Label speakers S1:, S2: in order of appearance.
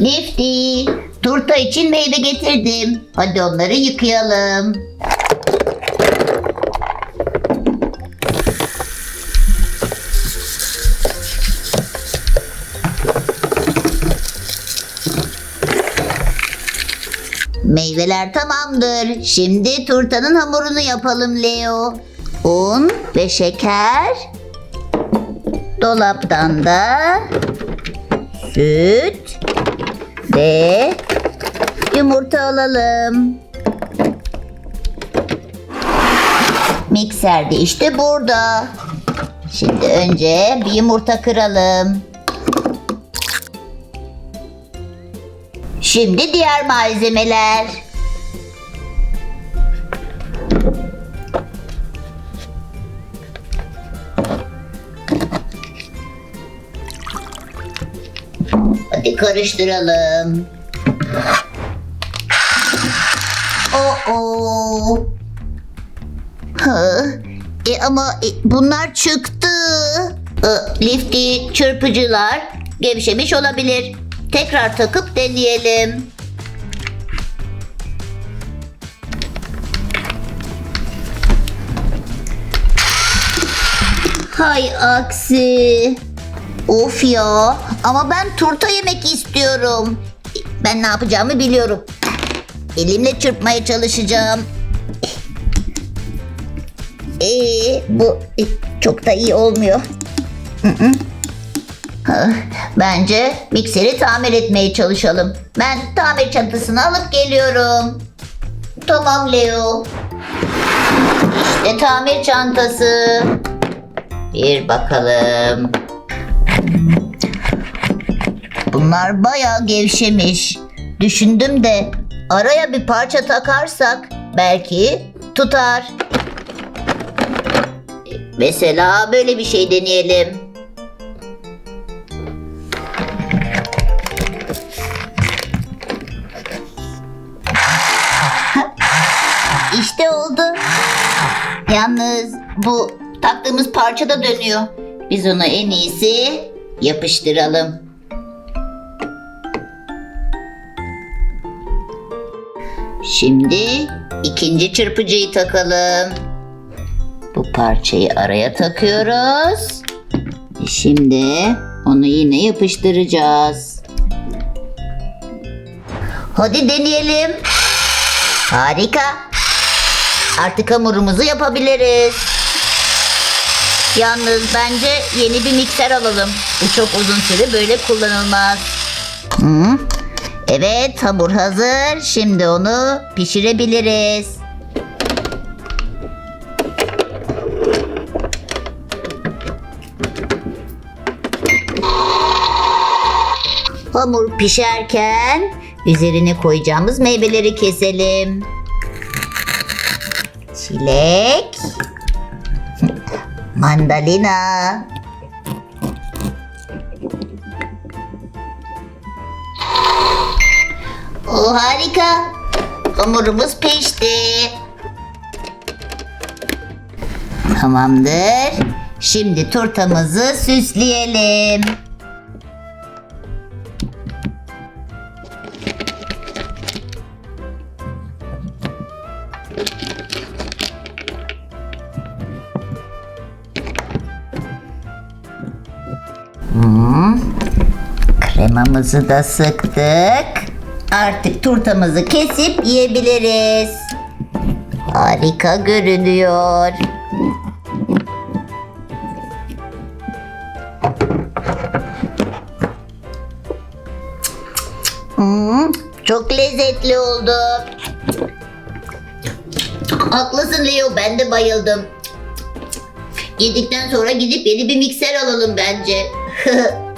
S1: Lifty, turta için meyve getirdim. Hadi onları yıkayalım. Meyveler tamamdır. Şimdi turtanın hamurunu yapalım Leo. Un ve şeker. Dolaptan da süt ve yumurta alalım. Mikser de işte burada. Şimdi önce bir yumurta kıralım. Şimdi diğer malzemeler. Hadi karıştıralım. Oo. Hı. E ama e, bunlar çıktı. E, lifty çırpıcılar gevşemiş olabilir. Tekrar takıp deneyelim. Hay aksi. Of ya. Ama ben turta yemek istiyorum. Ben ne yapacağımı biliyorum. Elimle çırpmaya çalışacağım. Ee, bu e, çok da iyi olmuyor. Bence mikseri tamir etmeye çalışalım. Ben tamir çantasını alıp geliyorum. Tamam Leo. İşte tamir çantası. Bir bakalım. Bunlar bayağı gevşemiş. Düşündüm de araya bir parça takarsak belki tutar. Mesela böyle bir şey deneyelim. İşte oldu. Yalnız bu taktığımız parça da dönüyor. Biz onu en iyisi yapıştıralım. Şimdi ikinci çırpıcıyı takalım. Bu parçayı araya takıyoruz. Şimdi onu yine yapıştıracağız. Hadi deneyelim. Harika. Artık hamurumuzu yapabiliriz. Yalnız bence yeni bir mikser alalım. Bu çok uzun süre böyle kullanılmaz. Hı? Evet hamur hazır. Şimdi onu pişirebiliriz. Hamur pişerken üzerine koyacağımız meyveleri keselim. Çilek. Mandalina. O harika. Hamurumuz pişti. Tamamdır. Şimdi turtamızı süsleyelim. Kremamızı da sıktık. Artık turtamızı kesip yiyebiliriz. Harika görünüyor. Hmm, çok lezzetli oldu. Haklısın Leo, ben de bayıldım. Yedikten sonra gidip yeni bir mikser alalım bence.